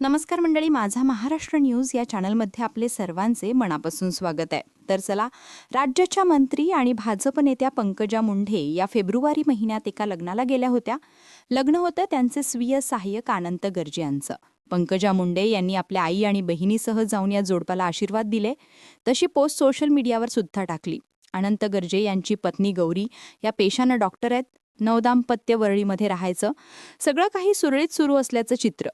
नमस्कार मंडळी माझा महाराष्ट्र न्यूज या चॅनलमध्ये आपले सर्वांचे मनापासून स्वागत आहे. तर चला राज्याच्या मंत्री आणि भाजप नेत्या पंकजा मुंढे या फेब्रुवारी महिन्यात एका लग्नाला गेल्या होत्या. लग्न होतं त्यांचे स्वीय सहाय्यक अनंत गर्जे यांचं. पंकजा मुंडे यांनी आपल्या आई आणि बहिणीसह जाऊन या जोडपाला आशीर्वाद दिले. तशी पोस्ट सोशल मीडियावर सुद्धा टाकली. अनंत गर्जे यांची पत्नी गौरी या पेशानं डॉक्टर आहेत. नवदाम्पत्य वरळीमध्ये राहायचं. सगळं काही सुरळीत सुरू असल्याचं चित्र.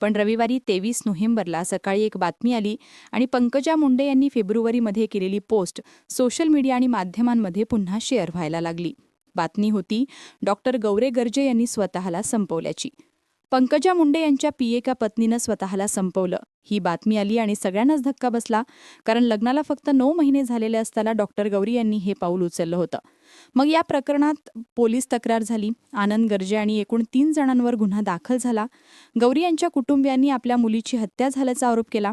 पण रविवारी तेवीस नोव्हेंबरला सकाळी एक बातमी आली आणि पंकजा मुंडे यांनी फेब्रुवारीमध्ये केलेली पोस्ट सोशल मीडिया आणि माध्यमांमध्ये पुन्हा शेअर व्हायला लागली. बातमी होती डॉक्टर गौरे गर्जे यांनी स्वतःला संपवल्याची. पंकजा मुंडे यांच्या पिएका पत्नीनं स्वतःला संपवलं. ही बातमी आली आणि सगळ्यांनाच धक्का बसला कारण लग्नाला फक्त नऊ महिने झालेले असताना डॉक्टर गौरी यांनी हे पाऊल उचललं होतं. मग या प्रकरणात पोलीस तक्रार झाली. आनंद गर्जे आणि एकूण तीन जणांवर गुन्हा दाखल झाला. गौरी यांच्या कुटुंबियांनी आपल्या मुलीची हत्या झाल्याचा आरोप केला.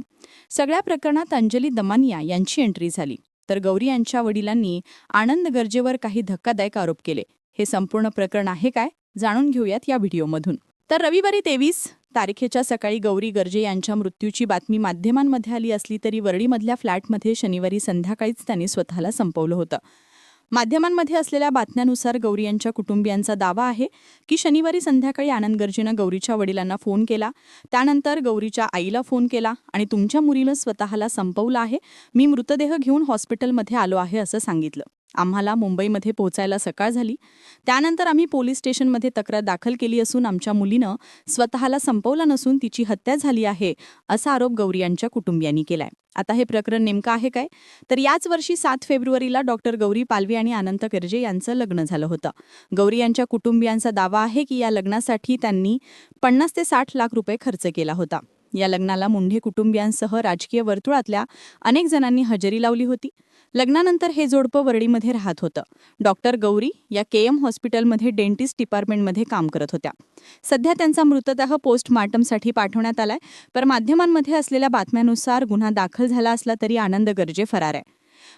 सगळ्या प्रकरणात अंजली दमानिया यांची एंट्री झाली. तर गौरी यांच्या वडिलांनी आनंद गर्जेवर काही धक्कादायक आरोप केले. हे संपूर्ण प्रकरण आहे काय? जाणून घेऊयात या व्हिडिओमधून. तर रविवारी तेवीस तारखेच्या सकाळी गौरी गर्जे यांच्या मृत्यूची बातमी माध्यमांमध्ये आली असली तरी वरळीमधल्या फ्लॅटमध्ये शनिवारी संध्याकाळीच त्यांनी स्वतःला संपवलं होतं. माध्यमांमध्ये असलेल्या बातम्यानुसार गौरी यांच्या कुटुंबियांचा दावा आहे की शनिवारी संध्याकाळी आनंद गर्जेनं गौरीच्या वडिलांना फोन केला. त्यानंतर गौरीच्या आईला फोन केला आणि तुमच्या मुलीनं स्वतःला संपवलं आहे. मी मृतदेह घेऊन हॉस्पिटलमध्ये आलो आहे असं सांगितलं. आम्हाला मुंबईमध्ये पोहोचायला सकाळ झाली. त्यानंतर आम्ही पोलीस स्टेशनमध्ये तक्रार दाखल केली असून आमच्या मुलीनं स्वतःला संपवला नसून तिची हत्या झाली आहे असा आरोप गौरी यांच्या कुटुंबियांनी केलाय. आता हे प्रकरण नेमकं आहे काय? तर याच वर्षी सात फेब्रुवारीला डॉक्टर गौरी पालवी आणि अनंत गर्जे यांचं लग्न झालं होतं. गौरी यांच्या कुटुंबियांचा दावा आहे की या लग्नासाठी त्यांनी पन्नास ते साठ लाख रुपये खर्च केला होता. या लग्नाला मुंढे कुटुंबियांसह राजकीय वर्तुळातल्या अनेक जणांनी हजेरी लावली होती. लग्नानंतर हे जोडपं वरळीमध्ये राहत होतं. डॉक्टर गौरी या के एम हॉस्पिटलमध्ये डेंटिस्ट डिपार्टमेंटमध्ये काम करत होत्या. सध्या त्यांचा मृतदेह पोस्टमार्टमसाठी पाठवण्यात आलाय. पर माध्यमांमध्ये असलेल्या बातम्यानुसार गुन्हा दाखल झाला असला तरी आनंद गर्जे फरार आहे.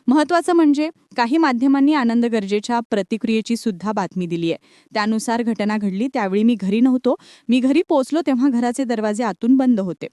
महत्वाचं म्हणजे काही माध्यमांनी आनंद गरजेच्या प्रतिक्रियेची सुद्धा बातमी दिली आहे. त्यानुसार घटना घडली त्यावेळी मी घरी नव्हतो. मी घरी पोहोचलो तेव्हा घराचे दरवाजे आतून बंद होते.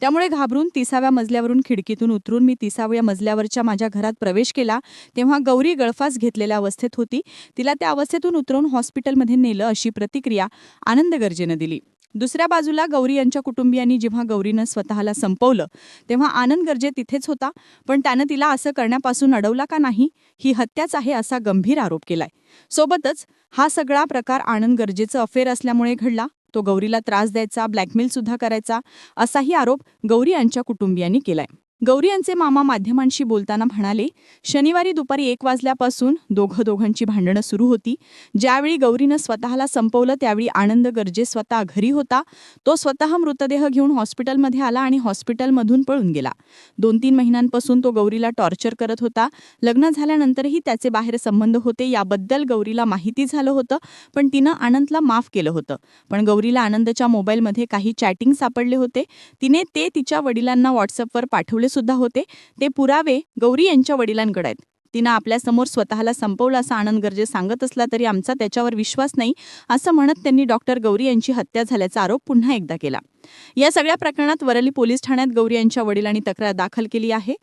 त्यामुळे घाबरून तिसाव्या मजल्यावरून खिडकीतून उतरून मी तिसाव्या मजल्यावरच्या माझ्या घरात प्रवेश केला. तेव्हा गौरी गळफास घेतलेल्या अवस्थेत होती. तिला त्या अवस्थेतून उतरून हॉस्पिटलमध्ये नेलं अशी प्रतिक्रिया आनंद गरजेनं दिली. दुसऱ्या बाजूला गौरी यांच्या कुटुंबियांनी जेव्हा गौरीनं स्वतःला संपवलं तेव्हा आनंद गर्जे तिथेच होता. पण त्यानं तिला असं करण्यापासून अडवला का नाही? ही हत्याच आहे असा गंभीर आरोप केलाय. सोबतच हा सगळा प्रकार आनंद गरजेचं अफेअर असल्यामुळे घडला. तो गौरीला त्रास द्यायचा ब्लॅकमेल सुद्धा करायचा असाही आरोप गौरी यांच्या कुटुंबियांनी केलाय. गौरी यांचे मामा माध्यमांशी बोलताना म्हणाले शनिवारी दुपारी एक वाजल्यापासून दोघं दोघांची भांडणं सुरू होती. ज्यावेळी गौरीनं स्वतःला संपवलं त्यावेळी आनंद गर्जे स्वतः घरी होता. तो स्वतः मृतदेह घेऊन हॉस्पिटलमध्ये आला आणि हॉस्पिटलमधून पळून गेला. दोन तीन महिन्यांपासून तो गौरीला टॉर्चर करत होता. लग्न झाल्यानंतरही त्याचे बाहेर संबंध होते याबद्दल गौरीला माहिती झालं होतं पण तिनं आनंदला माफ केलं होतं. पण गौरीला आनंदच्या मोबाईलमध्ये काही चॅटिंग सापडले होते. तिने ते तिच्या वडिलांना व्हॉट्सअपवर पाठवले सुद्धा होते ते पुरावे गौरी यांच्या वडिलांकडे आहेत. तिनं आपल्यासमोर स्वतःला संपवलं असा आनंद गर्जे सांगत असला तरी आमचा त्याच्यावर विश्वास नाही असं म्हणत त्यांनी डॉक्टर गौरी यांची हत्या झाल्याचा आरोप पुन्हा एकदा केला. या सगळ्या प्रकरणात वरली पोलीस ठाण्यात गौरी यांच्या वडिलांनी तक्रार दाखल केली आहे.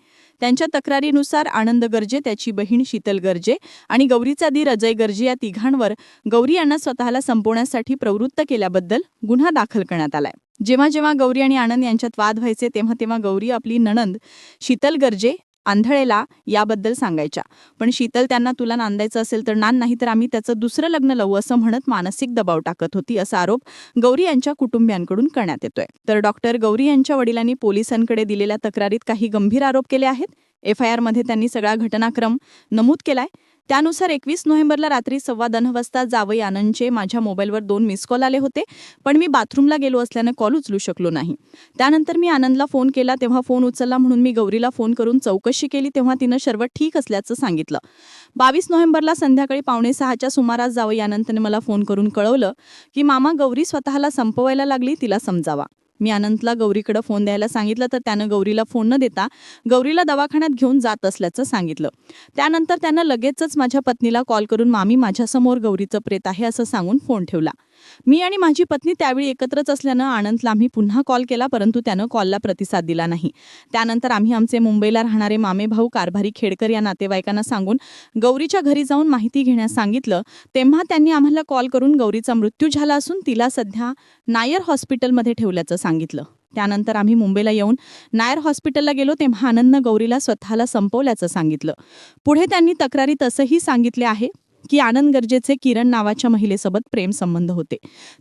त्यांच्या तक्रारीनुसार आनंद गर्जे त्याची बहीण शीतल गर्जे आणि गौरीचा दीर अजय गर्जे या तिघांवर गौरी यांना स्वतःला संपवण्यासाठी प्रवृत्त केल्याबद्दल गुन्हा दाखल करण्यात आलाय. जेव्हा जेव्हा गौरी आणि आनंद यांच्यात वाद व्हायचे तेव्हा तेव्हा गौरी आपली नणंद शीतल गर्जे आंधळेला याबद्दल सांगायच्या. पण शीतल त्यांना तुला नांदायचं असेल तर नान नाही तर आम्ही त्याचं दुसरं लग्न लावू असं म्हणत मानसिक दबाव टाकत होती असा आरोप गौरी यांच्या कुटुंबियांकडून करण्यात येतोय. तर डॉक्टर गौरी यांच्या वडिलांनी पोलिसांकडे दिलेल्या तक्रारीत काही गंभीर आरोप केले आहेत? एफ आय आरमध्ये त्यांनी सगळा घटनाक्रम नमूद केलाय? त्यानुसार एकवीस नोव्हेंबरला रात्री सव्वा दोन वाजता जावई आनंदचे माझ्या मोबाईलवर दोन मिस कॉल आले होते पण मी बाथरूमला गेलो असल्यानं कॉल उचलू शकलो नाही. त्यानंतर मी आनंदला फोन केला तेव्हा फोन उचलला म्हणून मी गौरीला फोन करून चौकशी केली तेव्हा तिनं सर्व ठीक असल्याचं सांगितलं. बावीस नोव्हेंबरला संध्याकाळी पावणे सहाच्या सुमारास जावई आनंदने मला फोन करून कळवलं की मामा गौरी स्वतःला संपवायला लागली तिला समजावा. मी अनंतला गौरीकडे फोन द्यायला सांगितलं तर त्यानं गौरीला फोन न देता गौरीला दवाखान्यात घेऊन जात असल्याचं सांगितलं. त्यानंतर त्यानं लगेचच माझ्या पत्नीला कॉल करून मामी माझ्यासमोर गौरीचं प्रेत आहे असं सांगून फोन ठेवला. मी आणि माझी पत्नी त्यावेळी एकत्रच असल्यानं आनंदला आम्ही पुन्हा कॉल केला परंतु त्यानं कॉलला प्रतिसाद दिला नाही. त्यानंतर आम्ही आमचे मुंबईला राहणारे मामे भाऊ कारभारी खेडकर या नातेवाईकांना सांगून गौरीच्या घरी जाऊन माहिती घेण्यास सांगितलं. तेव्हा त्यांनी आम्हाला कॉल करून गौरीचा मृत्यू झाला असून तिला सध्या नायर हॉस्पिटलमध्ये ठेवल्याचं सांगितलं. त्यानंतर आम्ही मुंबईला येऊन नायर हॉस्पिटलला गेलो तेव्हा आनंदनं गौरीला स्वतःला संपवल्याचं सांगितलं. पुढे त्यांनी तक्रारीत असंही सांगितले आहे. की आनंद गरजेचे किरण नावाच्या महिलेसोबत प्रेमसंबंध होते.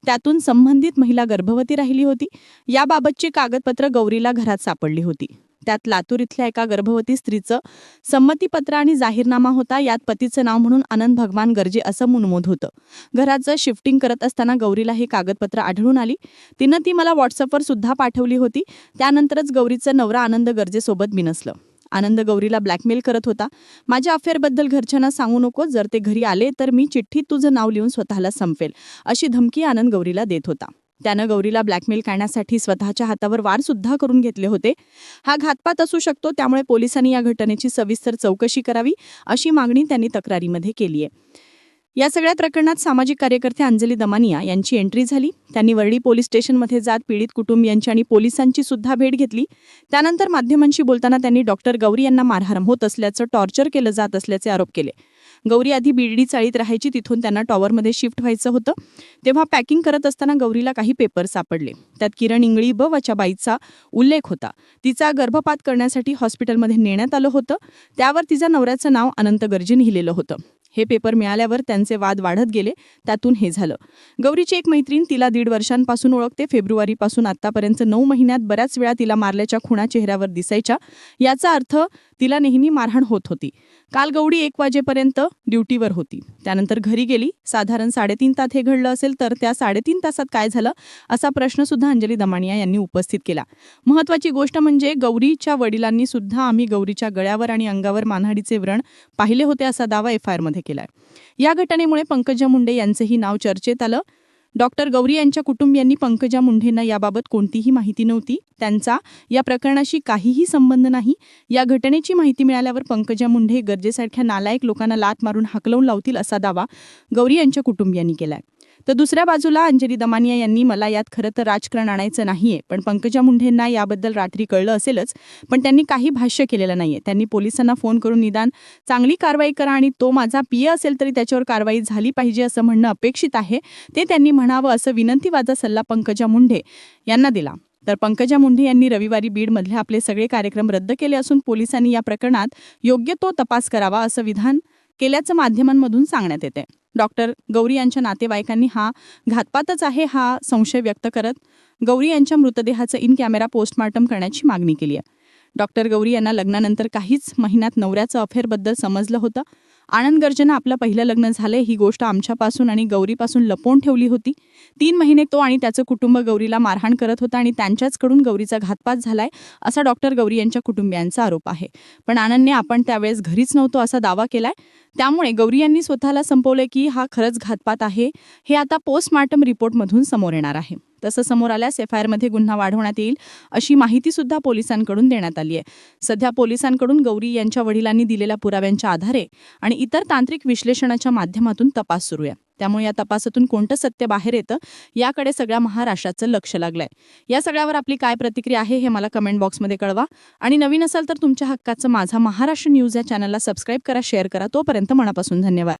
त्यातून संबंधित महिला गर्भवती राहिली होती. याबाबतची कागदपत्र गौरीला घरात सापडली होती. त्यात लातूर इथल्या एका गर्भवती स्त्रीचं संमतीपत्र आणि जाहीरनामा होता. यात पतीचं नाव म्हणून आनंद भगवान गर्जे असं मुनमोद होतं. घराचं शिफ्टिंग करत असताना गौरीला ही कागदपत्र आढळून आली तिनं ती मला व्हॉट्सअपवर सुद्धा पाठवली होती. त्यानंतरच गौरीचं नवरा आनंद गरजेसोबत बिनसलं. आनंद गौरीला ब्लॅकमेल करत होता. माझ्या अफेअरबद्दल घरच्यांना सांगू नको जर ते घरी आले तर मी चिठ्ठीत तुझं नाव लिहून स्वतःला संपेल अशी धमकी आनंद गौरीला देत होता. त्यानं गौरीला ब्लॅकमेल करण्यासाठी स्वतःच्या हातावर वार सुद्धा करून घेतले होते. हा घातपात असू शकतो त्यामुळे पोलिसांनी या घटनेची सविस्तर चौकशी करावी अशी मागणी त्यांनी तक्रारीमध्ये केली आहे या सगळ्या प्रकरणात सामाजिक कार्यकर्ते अंजली दमानिया यांची एंट्री झाली. त्यांनी वर्डी पोलीस स्टेशनमध्ये जात पीडित कुटुंबियांची आणि पोलिसांची सुद्धा भेट घेतली. त्यानंतर माध्यमांशी बोलताना त्यांनी डॉक्टर गौरी यांना मारहाण होत असल्याचं टॉर्चर केलं जात असल्याचे आरोप केले. गौरी आधी बीडी चाळीत राहायची तिथून त्यांना टॉवरमध्ये शिफ्ट व्हायचं होतं. तेव्हा पॅकिंग करत असताना गौरीला काही पेपर सापडले. त्यात किरण इंगळी ब वच्या बाईचा उल्लेख होता. तिचा गर्भपात करण्यासाठी हॉस्पिटलमध्ये नेण्यात आलं होतं. त्यावर तिच्या नवऱ्याचं नाव अनंत गर्जे लिहिलेलं होतं. हे पेपर मिळाल्यावर त्यांचे वाद वाढत गेले त्यातून हे झालं. गौरीची एक मैत्रीण तिला दीड वर्षांपासून ओळखते फेब्रुवारीपासून आतापर्यंत नऊ महिन्यात बऱ्याच वेळा तिला मारल्याच्या खुणा चेहऱ्यावर दिसायच्या. याचा अर्थ तिला नेहमी मारहाण होत होती. काल गौडी एक वाजेपर्यंत ड्युटीवर होती. त्यानंतर घरी गेली. साधारण साडेतीन तास हे घडलं असेल तर त्या साडेतीन तासात काय झालं असा प्रश्न सुद्धा अंजली दमानिया यांनी उपस्थित केला. महत्वाची गोष्ट म्हणजे गौरीच्या वडिलांनी सुद्धा आम्ही गौरीच्या गळ्यावर आणि अंगावर मानहाडीचे व्रण पाहिले होते असा दावा एफ आय आरमध्ये केलाय. या घटनेमुळे पंकजा मुंडे यांचंही नाव चर्चेत आलं. डॉक्टर गौरी यांच्या कुटुंबियांनी पंकजा मुंढेंना याबाबत कोणतीही माहिती नव्हती. त्यांचा या प्रकरणाशी काहीही संबंध नाही. या घटनेची माहिती मिळाल्यावर पंकजा मुंढे गरजेसारख्या नालायक लोकांना लात मारून हाकलवून लावतील असा दावा गौरी यांच्या कुटुंबियांनी केलाय. तर दुसऱ्या बाजूला अंजली दमानिया यांनी मला यात खरं तर राजकारण आणायचं नाहीये पण पंकजा मुंढेंना याबद्दल रात्री कळलं असेलच पण त्यांनी काही भाष्य केलेलं नाहीये. त्यांनी पोलिसांना फोन करून निदान चांगली कारवाई करा आणि तो माझा पिय असेल तरी त्याच्यावर कारवाई झाली पाहिजे असं म्हणणं अपेक्षित आहे ते त्यांनी म्हणावं असं विनंतीवाचा सल्ला पंकजा मुंढे यांना दिला. तर पंकजा मुंढे यांनी रविवारी बीडमधले आपले सगळे कार्यक्रम रद्द केले असून पोलिसांनी या प्रकरणात योग्य तो तपास करावा असं विधान केल्याचं माध्यमांमधून सांगण्यात येते. डॉक्टर गौरी यांच्या नातेवाईकांनी हा घातपातच आहे हा संशय व्यक्त करत गौरी यांच्या मृतदेहाचं इन कॅमेरा पोस्टमार्टम करण्याची मागणी केली आहे. डॉक्टर गौरी यांना लग्नानंतर काहीच महिन्यात नवऱ्याचं अफेअरबद्दल समजलं होतं. आनंद गर्जनं आपलं पहिलं लग्न झालंय. ही गोष्ट आमच्यापासून आणि गौरीपासून लपवून ठेवली होती. तीन महिने तो आणि त्याचं कुटुंब गौरीला मारहाण करत होता आणि त्यांच्याचकडून गौरीचा घातपात झालाय असा डॉक्टर गौरी यांच्या कुटुंबियांचा आरोप आहे. पण आनंदने आपण त्यावेळेस घरीच नव्हतो असा दावा केलाय. त्यामुळे गौरी यांनी स्वतःला संपवलं की हा खरंच घातपात आहे. हे आता पोस्टमार्टम रिपोर्टमधून समोर येणार आहे. तसं समोर आल्यास एफ आय आरमध्ये गुन्हा वाढवण्यात येईल अशी माहिती सुद्धा पोलिसांकडून देण्यात आली आहे. सध्या पोलिसांकडून गौरी यांच्या वडिलांनी दिलेल्या पुराव्यांच्या आधारे आणि इतर तांत्रिक विश्लेषणाच्या माध्यमातून तपास सुरू आहे. त्यामुळे या तपासातून कोणतं सत्य बाहेर येतं याकडे सगळ्या महाराष्ट्राचं लक्ष लागलंय. या सगळ्यावर आपली काय प्रतिक्रिया आहे हे मला कमेंट बॉक्समध्ये कळवा. आणि नवीन असाल तर तुमच्या हक्काचं माझा महाराष्ट्र न्यूज या चॅनलला सबस्क्राईब करा शेअर करा. तोपर्यंत मनापासून धन्यवाद.